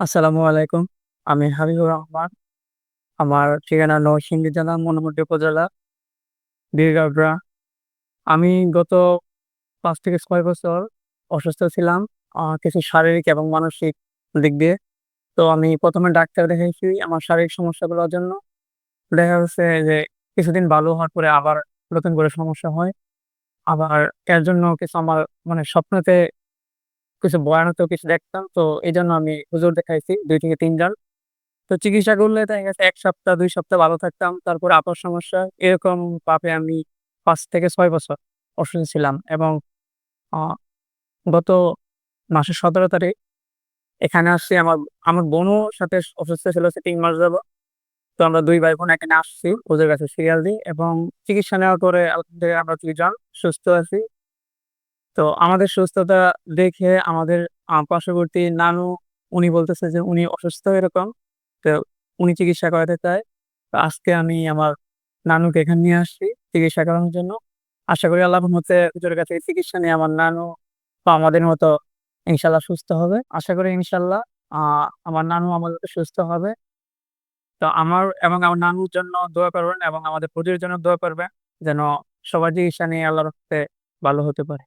আসসালামু আলাইকুম। আমি হাবিবুর রহমান। আমার ঠিকানা নরসিংদী জেলা মনোহরদী উপজেলা বীরগাঁওড়া। আমি গত পাঁচ থেকে ছয় বছর অসুস্থ ছিলাম। কিছু শারীরিক এবং মানসিক দিক দিয়ে। তো আমি প্রথমে ডাক্তার দেখাইছি আমার শারীরিক সমস্যাগুলোর জন্য। দেখা যাচ্ছে যে কিছুদিন ভালো হওয়ার পরে আবার নতুন করে সমস্যা হয়। আবার এর জন্য কিছু আমার মানে স্বপ্নতে কিছু ভয়ানক কিছু দেখতাম। তো এই জন্য আমি হুজুর দেখাইছি দুই থেকে তিনজন তো চিকিৎসা করলে দেখা গেছে ১ সপ্তাহ দুই সপ্তাহ ভালো থাকতাম। তারপর আবার সমস্যা। এরকম ভাবে আমি পাঁচ থেকে ছয় বছর অসুস্থ ছিলাম এবং গত মাসের ১৭ তারিখ এখানে আসছি আমার, আমার বোনও সাথে অসুস্থ ছিল সে ৩ মাস যাবৎ। তো আমরা দুই ভাই বোন এখানে আসছি ওদের কাছে সিরিয়াল দিই এবং চিকিৎসা নেওয়ার পরে আলহামদুলিল্লাহ আমরা দুইজন সুস্থ আছি। তো আমাদের সুস্থতা দেখে আমাদের পার্শ্ববর্তী নানু উনি বলতেছে যে উনি অসুস্থ এরকম। তো উনি চিকিৎসা করাতে চায়। তো আজকে আমি আমার নানুকে এখানে নিয়ে আসছি চিকিৎসা করানোর জন্য। আশা করি আল্লাহ রহমতে হুজুরের কাছে চিকিৎসা নিয়ে আমার নানু বা আমাদের মতো ইনশাল্লাহ সুস্থ হবে। আশা করি ইনশাল্লাহ আমার নানু আমার সুস্থ হবে। তো আমার এবং আমার নানুর জন্য দোয়া করবেন এবং আমাদের প্রতির জন্য দোয়া করবেন যেন সবার চিকিৎসা নিয়ে আল্লাহর রহমতে ভালো হতে পারে।